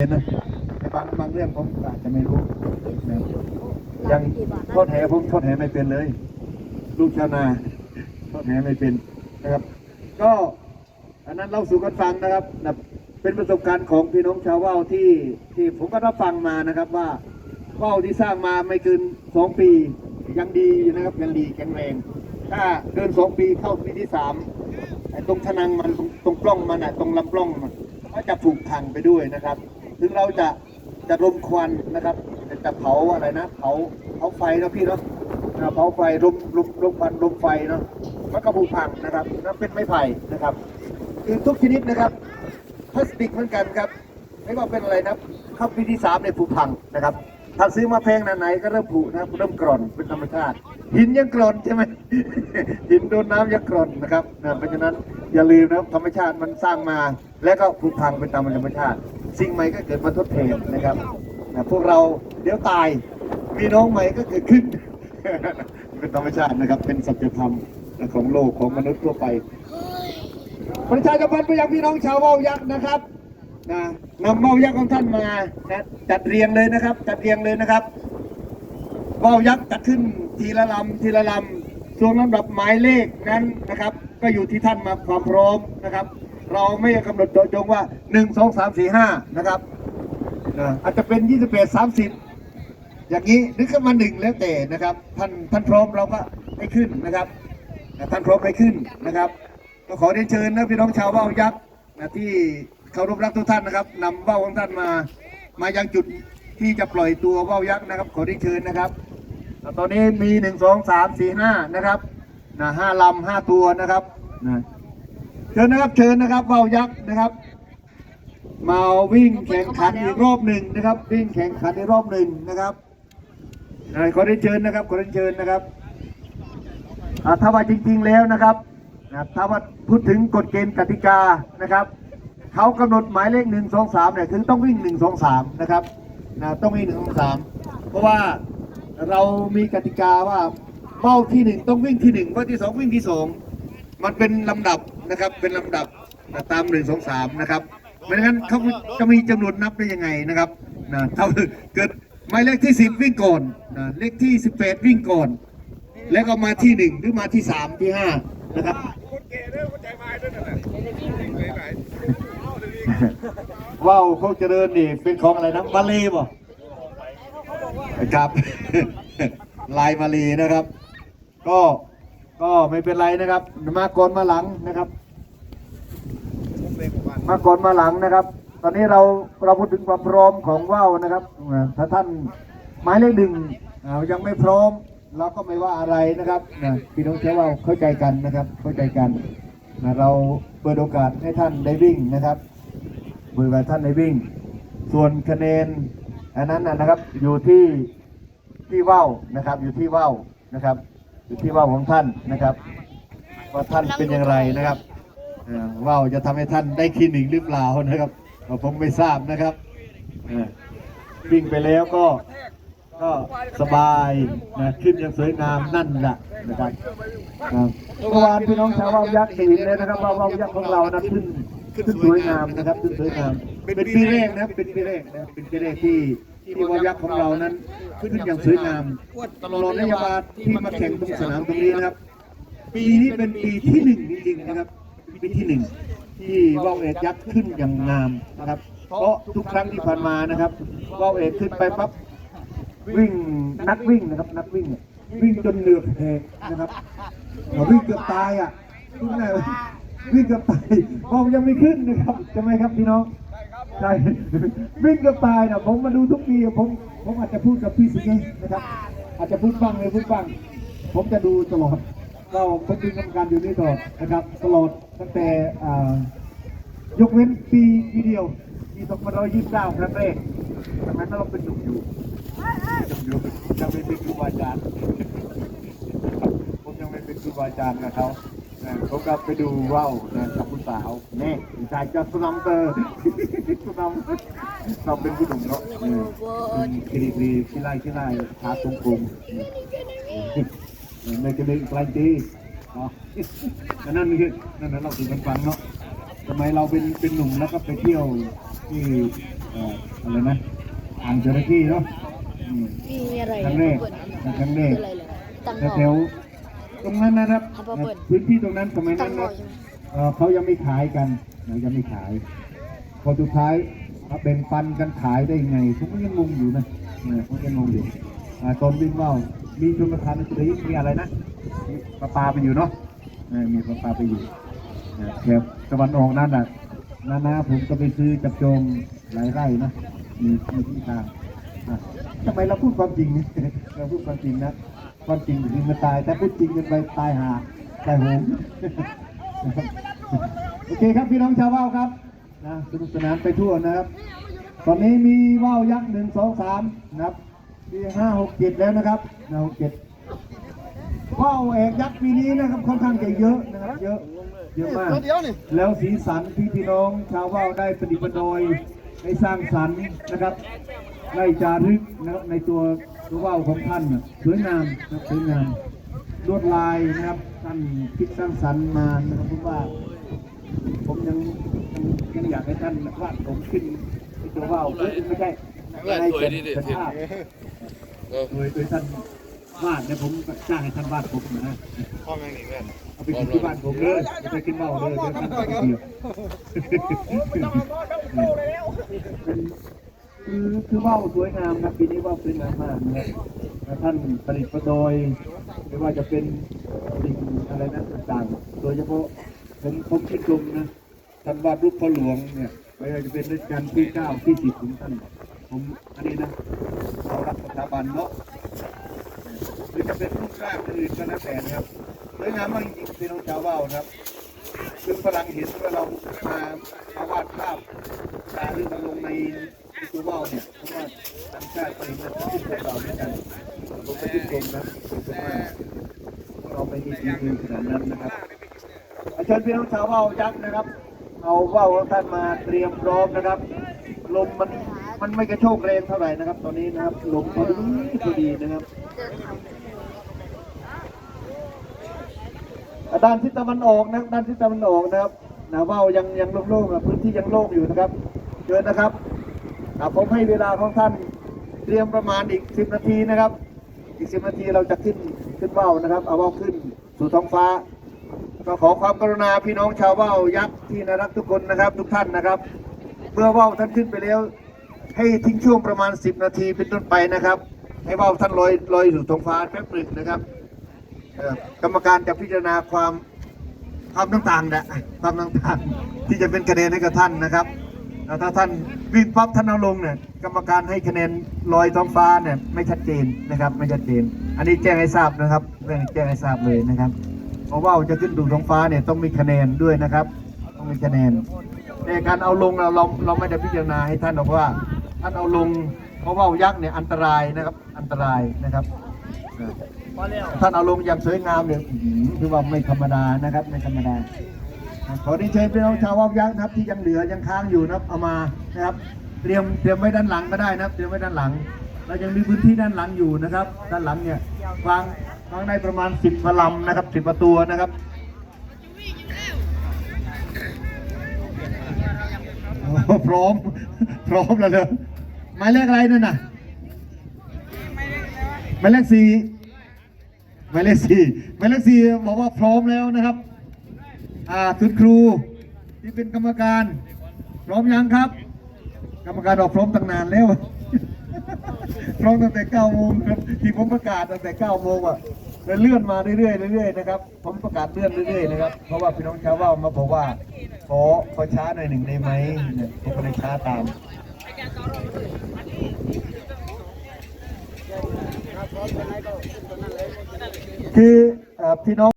เห็นนะบางบางเรื่องผมอาจจะไม่รู้นะยังทอดแหผมทอดแหไม่เป็นเลย ลูกชาวนาทอดแหไม่เป็นนะครับ ก็อันนั้นเล่าสู่กันฟังนะครับนะเป็นประสบการณ์ของพี่น้องชาวว่าวที่ที่ผมก็รับฟังมานะครับว่าว่าวที่สร้างมาไม่เกินสองปี ยังดีอยู่นะครับยังดีแข็งแรง ถ้าเกินสองปีเข้าปีที่สามตรงทนังมันตรงตรงปล้องมันอะตรงลำปล้องมันก็จะผูกพังไปด้วยนะครับ ถึงเราจะจะรมควันนะครับจะเผาอะไรนะเผาเผาไฟนะพี่เนาะเผาไฟรมรมรมควันรมไฟเนาะมันก็ผูกพังนะครับนั่นเป็นไม้ไผ่นะครับคือทุกชนิดนะครับพลาสติกเหมือนกันครับไม่ว่าเป็นอะไรนะเข้าปีที่สามเนี่ยผุพังนะครับถ้าซื้อมาแพงนานไหนก็เริ่มผุนะครับเริ่มกร่อนเป็นธรรมชาติ หินยังกร่อนใช่ไหมหินโดนน้ำยังกร่อนนะครับนะเพราะฉะนั้นอย่าลืมนะธรรมชาติมันสร้างมา และก็ผุพังเป็นตามธรรมชาติ สิ่งใหม่ก็เกิดมาทดแทนนะครับนะพวกเราเดี๋ยวตาย มีน้องใหม่ก็เกิดขึ้น เป็นธรรมชาตินะครับ เป็นสัจธรรมของโลกของมนุษย์ทั่วไป ประชาชนไปยังพี่น้องชาวว่ายักษ์นะครับนะนำว่ายักษ์ของท่านมานะจัดเรียงเลยนะครับ จัดเรียงเลยนะครับว่ายักษ์จัดขึ้นทีละลำทีละลำส่วนลำดับหมายเลขนั้นนะครับ ก็อยู่ที่ท่านมาความพร้อมนะครับ เราไม่กำหนดเจาะจงว่า 1 2 3 4 5 นะครับอาจจะเป็น28 30 อย่างนี้นึกขึ้นมาหนึ่งแล้วแต่นะครับ ท่านท่านพร้อมเราก็ให้ขึ้นนะครับท่านพร้อมให้ขึ้นนะครับก็ขอเรียนเชิญนะพี่น้องชาวว่าวยักษ์นะที่เคารพรักทุกท่านนะครับนำว่าวของท่านมามายังจุดที่จะปล่อยตัวว่าวยักษ์นะครับ ขอเรียนเชิญนะครับ ตอนนี้มีหนึ่งสองสามสี่ห้านะครับนะห้าลำห้าตัวนะครับนะ ชิญนะครับเชิญนะครับว่าวยักษ์นะครับ มาวิ่งแข่งขันอีกรอบหนึ่งนะครับ วิ่งแข่งขันอีกรอบหนึ่งนะครับขอเรียนเชิญนะครับขอเรียนเชิญนะครับถ้าว่าจริง ๆแล้วนะครับนะถ้าว่าพูดถึงกฎเกณฑ์กติกานะครับเขากำหนดหมายเลขหนึ่งสองสามเนี่ยคือต้องวิ่งหนึ่งสองสามนะครับนะต้องวิ่งหนึ่งสองสามเพราะว่าเรามีกติกาว่าเป้าที่หนึ่งต้องวิ่งที่หนึ่งเป้าที่สองวิ่งที่สองมันเป็นลำดับ นะครับ เป็นลำดับนะตามหนึ่งสองสามนะครับไม่งั้นเขาจะมีจำนวนนับได้ยังไงนะครับนะถ้าเกิดหมายเลขที่สิบวิ่งก่อนนะเลขที่สิบแปดวิ่งก่อน แล้วก็มาที่หนึ่งหรือมาที่สามที่ห้านะครับคนเก๋เด้อคนใจไม้ด้วยนั่นน่ะไหนว่าวโคกเจริญนี่เป็นของอะไรนะมาเลบ่ครับลายมาเลนะครับ ก็ ก็ไม่เป็นไรนะครับ มาก่อนมาหลังนะครับ มาก่อนมาหลังนะครับ ตอนนี้เราเราพูดถึงความพร้อมของว่าวนะครับถ้าท่านหมายเลขหนึ่งยังไม่พร้อมเราก็ไม่ว่าอะไรนะครับนะพี่น้องเชื่อว่าเข้าใจกันนะครับ เข้าใจกันเราเปิดโอกาสให้ท่านได้วิ่งนะครับเปิดโอกาสท่านได้วิ่ง ส่วนคะแนนอันนั้นนะครับอยู่ที่ที่ว่าวนะครับ อยู่ที่ว่าวนะครับ อยู่ที่ว่าวของท่านนะครับ ว่าท่านเป็นอย่างไรนะครับว่าวจะทำให้ท่านได้คลินิกหรือเปล่านะครับผมไม่ทราบนะครับวิ่งไปแล้วก็ก็สบายนะขึ้นอย่างสวยงามนั่นแหละนะครับเมื่อวานพี่น้องชาวว่าวยักษ์เห็นเลยนะครับว่าว่าวยักษ์ของเรานะขึ้นขึ้นสวยงามนะครับขึ้นสวยงามเป็นปีแรกนะเป็นปีแรกนะเป็นปีแรกที่ ที่ว่ายักษ์ของเรานั้นขึ้นอย่างสวยงามตลอดระยะเวลาที่มาแข่งตรงสนามตรงนี้นะครับ ปีนี้เป็นปีที่หนึ่งจริงๆนะครับปีที่หนึ่งที่ว่าวเอกยักษ์ขึ้นอย่างงามนะครับ เพราะทุกครั้งที่ผ่านมานะครับว่าวเอกขึ้นไปปั๊บวิ่งนักวิ่งนะครับนักวิ่งวิ่งจนเหนือกแหกนะครับวิ่งเกือบตายอะวิ่งไงวิ่งเกือบตายว่าวยังไม่ขึ้นนะครับใช่ไหมครับพี่น้อง ใช่วิ่งกือบตายนะผมมาดูทุกปีผมผมอาจจะพูดกับพี่สิงห์นะครับ อาจจะพูดบ้างเลยพูดบ้าง ผมจะดูตลอดเราเป็นทีมกรรมการอยู่นี่ตลอดนะครับ ตลอดตั้งแต่ยกเว้นปีปีเดียวปี2529ครั้งแรกตอนนั้นเราเป็นหนุ่มอยู่หนุ่มอยู่ยังไม่เป็นครูบาอาจารย์ผมยังไม่เป็นครูบาอาจารย์กับเขา นะผมก็ไปดูว่าวนะกับผู้สาวแน่ชายจะสนองเตอร์สนองเราเป็นผู้หนุ่มเนาะเออเป็นคลีคลีขี้ไล่ขี้ไล่ขาตรงกลมในกระเด็นไกลดีอ๋อแต่นั่นคือนั่นนะเราถึงกันฟังเนาะทำไมเราเป็นเป็นหนุ่มแล้วก็ไปเที่ยวที่เอ่อ่ออะไรนะอ่างจระเข้เนาะอืมมีอะไรครั้งแรกเปิดครั้งแรกคืออะไรเลยตังหแต่อแถว ตรงนั้นนะครับเอามาเปิดพื้นที่ตรงนั้นสมัยตันั้งนหอนะใช่ไหมเอ่อเขายังไม่ขายกันนะยังไม่ขาย พอสุดท้ายมาแบ่งปันกันขายได้ไงผมก็ยังงงอยู่นะนะผมยังงงอยู่อ่าตอนวิ่งว่าวมีชนประธานสตรีมีอะไรนะมีปลาปลาไปอยู่เนาะเออมีปลาปลาไปอยู่นะแถบตะวันออกนั่นน่ะนานาผมก็ไปซื้อจับจองหลายไร่นะมีมีที่ทางอะทำไมเราพูดความจริงเราพูดความจริงนะ ความจริงคือมันตาย แต่พูดจริงกันไปตายหาตายโหงโอเคครับพี่น้องชาวว่าวครับนะสนุกสนานไปทั่วนะครับ ตอนนี้มีว่าวยักษ์หนึ่งสองสามนะครับมีห้าหกเจ็ดแล้วนะครับห้าหกเจ็ดว่าวเอกยักษ์ปีนี้นะครับค่อนข้างจะเยอะนะครับเยอะเยอะมากแล้วสีสันที่พี่น้องชาวว่าวได้ประดิษฐ์ประดอยได้สร้างสรรค์นะครับไล่จารึกนะครับในตัว ตัวว่าวของท่านนะสวยงามนะสวยงามลวดลายนะครับท่านคิดสร้างสรรค์มานะครับผมว่า ผมยังยังอยากให้ท่านวาดผมขึ้นเป็นตัวว่าวเอ้ยไม่ใช่ในเป็นภาพโดยโดยท่านวาดเนี่ยผมจ้างให้ท่านวาดผมนะพ่อแม่งนี่แม่เอาไปกินที่บ้านผมเลยไม่ไปกินเหล้าเลยเดี๋ยวท่านก็เดียวเป็น คือคือว่าวสวยงามครับปีนี้ว่าวสวยงามมากนะครับท่านผลิตประโดยไม่ว่าจะเป็นสิ่งอะไรนะต่างๆ โดยเฉพาะผมผมคิดชมนะท่านวาดรูปพ่อหลวงเนี่ยไม่ว่าจะเป็นรัชกาลที่เก้าที่สิบของท่านผมอันนี้นะเรารักสถาบันเนาะหรือจะเป็นรูปร่างอื่นก็แล้วแต่นะครับสวยงามมากจริงๆพี่น้องชาวว่าวครับซึ่งพลังเห็นว่าเรามามาวาดภาพตาหรือมาลงใน ในตัวว่าวเนี่ยเพราะว่าต่างชาติเองนะที่พวกเราด้วยกันผมก็ชื่นชมนะชื่นชมว่าเราไม่มีฝีมือขนาดนั้นนะครับ อาเชิญพี่น้องชาวว่าวยักษ์นะครับ เอาว่าวของท่านมาเตรียมพร้อมนะครับลมมันมันไม่กระโชกแรงเท่าไหร่นะครับ ตอนนี้นะครับลมพอดีพอดีนะครับด้านทิศตะวันออกนะด้านทิศตะวันออกนะครับนาว่าวยังยังโล่งๆอะพื้นที่ยังโล่งอยู่นะครับเชิญนะครับ อะผมให้เวลาของท่านเตรียมประมาณอีก10นาทีนะครับ อีก10นาทีเราจะขึ้นขึ้นว่าวนะครับ เอาว่าวขึ้นสู่ท้องฟ้า ก็ขอความกรุณาพี่น้องชาวว่าวยักษ์ที่น่ารักทุกคนนะครับ ทุกท่านนะครับ เมื่อว่าวท่านขึ้นไปแล้ว ให้ทิ้งช่วงประมาณ10นาทีเป็นต้นไปนะครับ ให้ว่าวท่านลอยลอยอยู่ท้องฟ้าแป๊บหนึ่งนะครับกรรมการจะพิจารณาความความต่างๆนะความต่างๆที่จะเป็นคะแนนให้กับท่านนะครับ ถ้าท่านวิ่งปั๊บท่านเอาลงเนี่ยกรรมการให้คะแนนลอยท้องฟ้าเนี่ยไม่ชัดเจนนะครับ ไม่ชัดเจน อันนี้แจ้งให้ทราบนะครับเรื่องแจ้งให้ทราบเลยนะครับ เพราะว่าจะขึ้นดูท้องฟ้าเนี่ยต้องมีคะแนนด้วยนะครับ ต้องมีคะแนนแต่การเอาลงเราเราเราไม่ได้พิจารณาให้ท่านบอกว่า ท่านเอาลง เพราะว่ายักษ์เนี่ยอันตรายนะครับ อันตรายนะครับท่านเอาลงอย่างสวยงามเนี่ยคือว่าไม่ธรรมดานะครับไม่ธรรมดา ขอที่เชิญพี่น้องชาวว่าวยักษ์นะครับที่ยังเหลือยังค้างอยู่นะครับเอามานะครับ เตรียมเตรียมไว้ด้านหลังก็ได้นะครับ เตรียมไว้ด้านหลัง เรายังมีพื้นที่ด้านหลังอยู่นะครับ ด้านหลังเนี่ยวางวางได้ประมาณสิบพลำนะครับสิบประตูนะครับพร้อมพร้อมแล้วเลยหมายเลขอะไรนั่นน่ะหมายเลขสี่หมายเลขสี่หมายเลขสี่บอกว่าพร้อมแล้วนะครับ อ่าคุณครูที่เป็นกรรมการพร้อมยังครับ กรรมการบอกพร้อมตั้งนานแล้วพร้อมตั้งแต่เก้าโมงครับที่ผมประกาศตั้งแต่เก้าโมงอะเลยเลื่อนมาเรื่อยๆเรื่อยๆนะครับผมประกาศเลื่อนเรื่อยๆนะครับเพราะว่าพี่น้องชาวว่ามาบอกว่าขอขอช้าหน่อยหนึ่งได้ไหมเนี่ยผมก็เลยช้าตามคือพี่น้อง